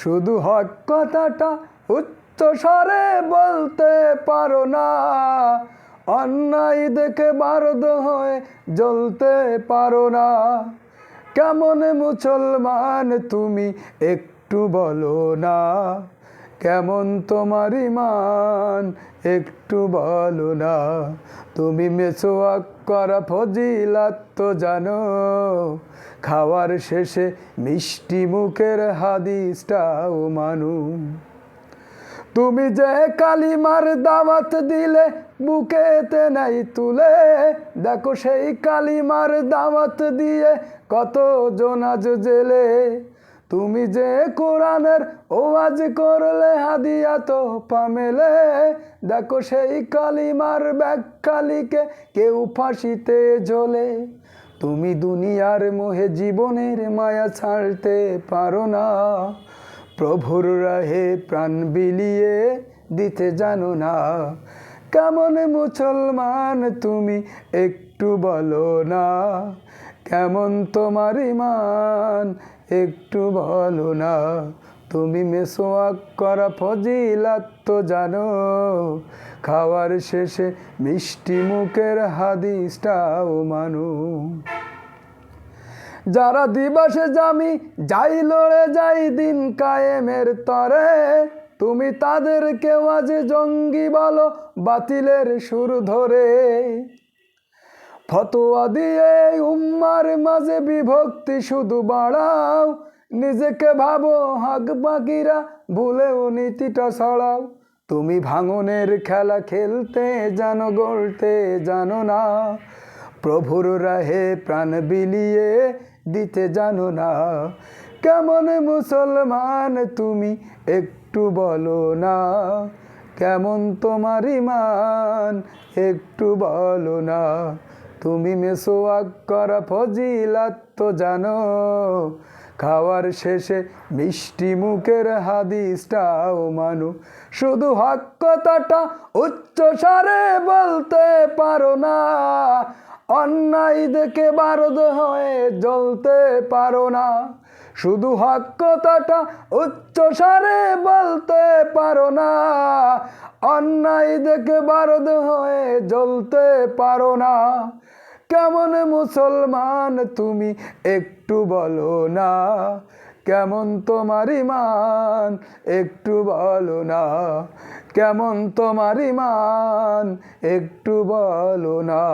শুধু হক কথাটা উচ্চ স্বরে বলতে পারো না। অন্যায় দেখে বারদ হয়ে জ্বলতে পারো না। কেমন মুসলমান তুমি একটু বলো না। কেমন তোমার ইমান একটু বলো না। তুমি মেসোয়াক করা ফজিলাত তো জানো। খাওয়ার শেষে মিষ্টি মুখের হাদিসটাও মানু। তুমি যে কালিমার দাওয়াত দিলে, বুকেতে নাই তুলে। দেখো সেই কালিমার দাওয়াত দিয়ে কত জনাজ জেলে। তুমি যে কোরআনের ওয়াজ করলে, হাদিয়া তো পামেলে দেখো সেই কালিমার ব্যাকালিকে কেউ ফাঁসিতে ঝোলে তুমি দুনিয়ার মোহে জীবনের মায়া ছাড়তে পারো না। প্রভুর রাহে প্রাণ বিলিয়ে দিতে জানো না। কেমন মুসলমান তুমি একটু বলো না। কেমন তোমার ইমান একটু বলো না, তুমি মেসোয়াক করা ফজিলাত তো জানো। খাওয়ার শেষে মিষ্টি মুখের হাদিসটাও মানু। যারা দিবসে জামি, যাই লড়ে যাই দিন কায়েমের তরে। তুমি তাদেরকে আজ জঙ্গি বলো, বাতিলের সুর ধরে। ফতোয়া দিয়ে উম্মার মাঝে বিভক্তি শুধু বাড়াও। নিজেকে ভাবো, হাক বাকিরা ভুলেও নীতিটা ছড়াও তুমি ভাঙনের খেলা খেলতে জানো, গড়তে জানো না। প্রভুর রাহে প্রাণ বিলিয়ে দিতে জানো না। কেমন মুসলমান তুমি একটু বলো না। কেমন তোমার ইমান একটু বলো না। তুমি মেসোয়াক করা ফজিলাত তো জানো, খাওয়ার শেষে মিষ্টি মুখের হাদিসটাও মানু। শুধু হক কথাটা উচ্চ স্বরে বলতে পারো না, অন্যায় দেখে বারদ হয়ে জ্বলতে পারো না। শুধু হক কথাটা উচ্চ স্বরে বলতে পারো না অন্যায় দেখে বারদ হয়ে জ্বলতে পারো না। কেমন মুসলমান তুমি একটু বলো না। কেমন তোমার ইমান একটু বলো না। কেমন তোমার ইমান একটু বলো না।